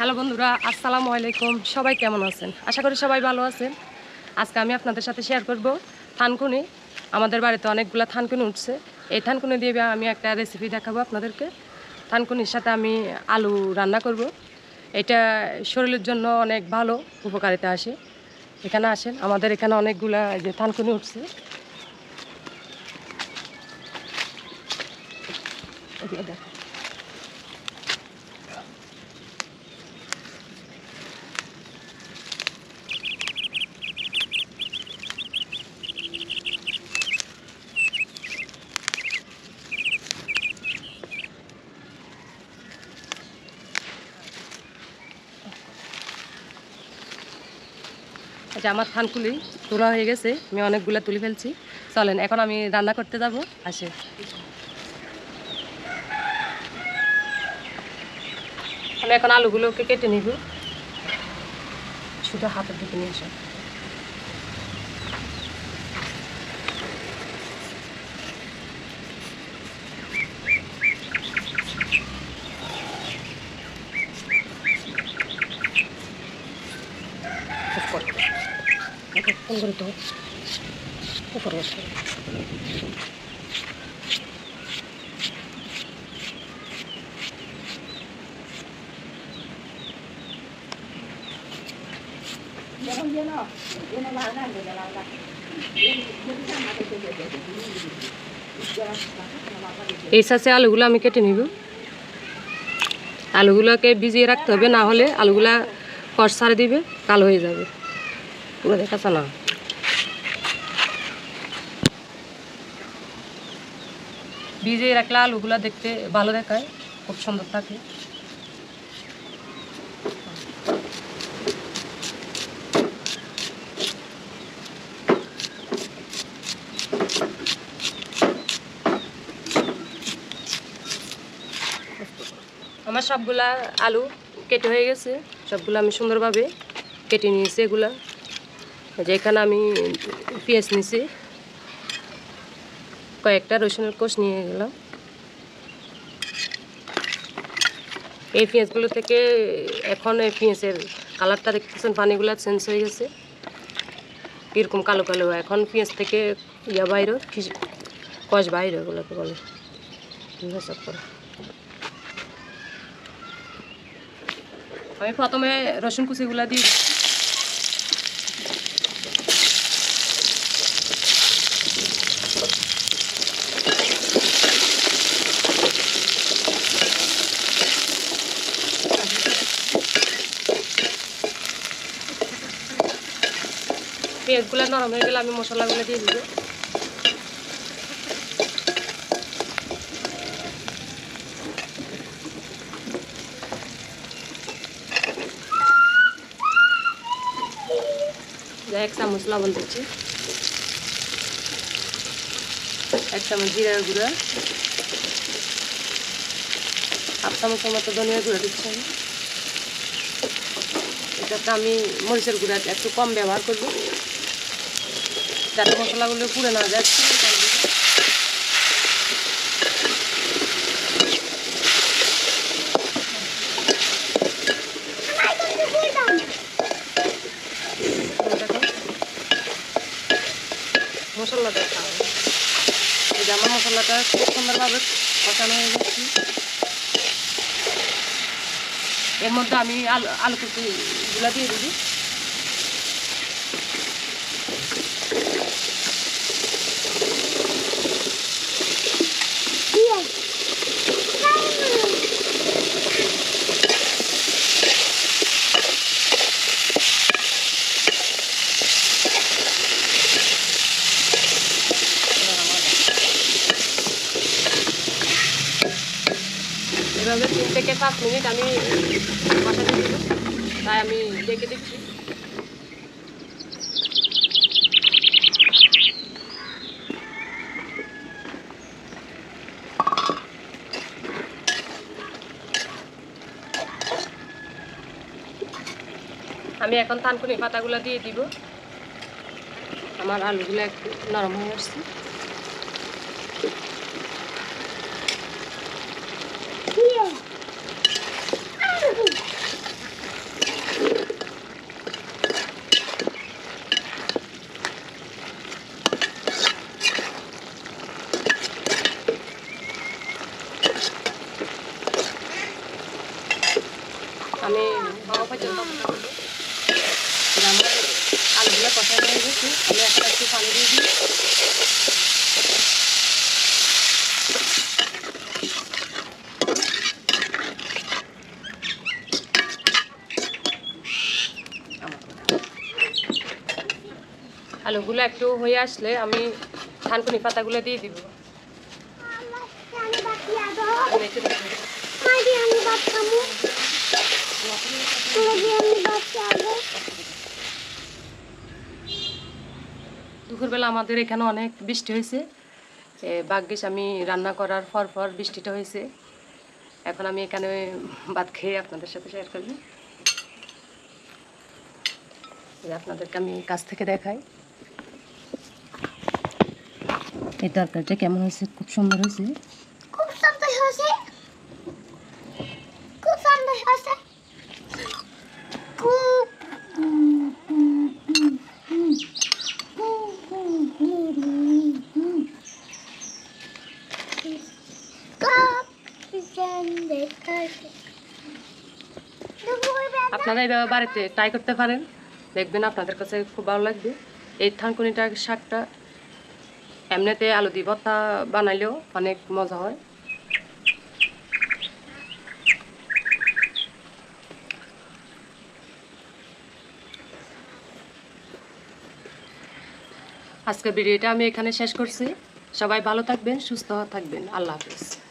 Hello বন্ধুরা, আসসালামু আলাইকুম। সবাই কেমন আছেন? আশা করি সবাই ভালো আছেন। আজকে আমি আপনাদের সাথে শেয়ার করব থানকুনি। আমাদের বাড়িতে অনেকগুলো থানকুনি উঠছে। এই থানকুনি দিয়ে আমি একটা রেসিপি দেখাবো আপনাদেরকে। থানকুনির সাথে আমি আলু রান্না করব। এটা শরীরের জন্য অনেক ভালো উপকারিতা আসে। এখানে আসেন, আমাদের এখানে অনেকগুলা যে থানকুনি উঠছে। দেখো আচ্ছা আমার থানকুলি তোলা হয়ে গেছে, আমি অনেকগুলো তুলে ফেলছি। চলেন, এখন আমি রান্না করতে যাব। আসে। আমি এখন আলুগুলোকে কেটে নিব। শুধু হাতের দিকে নিয়ে এসো এই সাথে আলুগুলো আমি কেটে নিব। আলুগুলোকে ভিজিয়ে রাখতে হবে, না হলে আলুগুলা কষ ছাড়ে দিবে, কালো হয়ে যাবে। পুরো না ভিজিয়ে রাখলে, আলুগুলা দেখতে ভালো দেখায়, খুব সুন্দর থাকে। আমার সবগুলা আলু কেটে হয়ে গেছে, সবগুলো আমি সুন্দরভাবে কেটে নিয়েছি এগুলা। এই যে এখানে আমি পেঁয়াজ নিছি, কয়েকটা রসুনের কোষ নিয়ে গেলাম। এই পেঁয়াজগুলো থেকে এখন এই পেঁয়াজের কালারটা দেখতেছেন, পানিগুলো চেঞ্জ হয়ে গেছে। কীরকম কালো কালো, এখন পেঁয়াজ থেকে ইয়া বাইরে কষ বাইরে ওগুলোকে বলে। সব করে। আমি প্রথমে রসুন কুচিগুলা দিই পেঁয়াজগুলো নরম হয়ে গেলে আমি মশলাগুলো দিয়ে দিব। এক চামচ লবণ দিচ্ছি। এক চামচ জিরার গুঁড়া। হাফ চামচের মতো ধনিয়ার গুঁড়া দিচ্ছি আমি। এটাতে আমি মরিচের গুঁড়া একটু কম ব্যবহার করব। যাতে মশলাগুলো পুড়ে না যায় মশলাটা খাওয়া এই মশলাটা খুব সুন্দরভাবে কষানো হয়ে যাচ্ছে এর মধ্যে আমি আলু আলু কুচিগুলো দিয়ে দিবি। পাঁচ মিনিট আমি বসাতে দিব তাই আমি ডেকে দিচ্ছি। আমি এখন থানকুনি পাতাগুলো দিয়ে দিব। আমার আলুগুলো একটু নরম হয়ে আসছে। পর্যন্ত আমার আলুগুলো কষানো হয়ে গেছে আমি এখন একটু একটু হয়ে আসলে আমি থানকুনি পাতাগুলো দিয়ে দিব আমি একটু দেখে নিই। দুপুরবেলা আমাদের এখানে অনেক বৃষ্টি হয়েছে। ভাগ্যিস আমি রান্না করার পর পর বৃষ্টিটা হয়েছে। এখন আমি এখানে ভাত খেয়ে আপনাদের সাথে শেয়ার করব। আপনাদেরকে আমি কাছ থেকে দেখাই। এই তরকারিটা কেমন হয়েছে? খুব সুন্দর হয়েছে খুব সুন্দর হয়েছে খুব সুন্দর হয়েছে খুব খুব সুন্দর হয়েছে দুপুরবেলা আপনারা এইভাবে বাড়িতে ট্রাই করতে পারেন। দেখবেন আপনাদের কাছে খুব ভালো লাগবে। এই থানকুনিটা শাকটা এমনিতে আলু দিয়ে ভর্তা বানাইলেও অনেক মজা হয়। আজকের ভিডিওটা আমি এখানে শেষ করছি। সবাই ভালো থাকবেন, সুস্থ থাকবেন। আল্লাহ হাফিজ।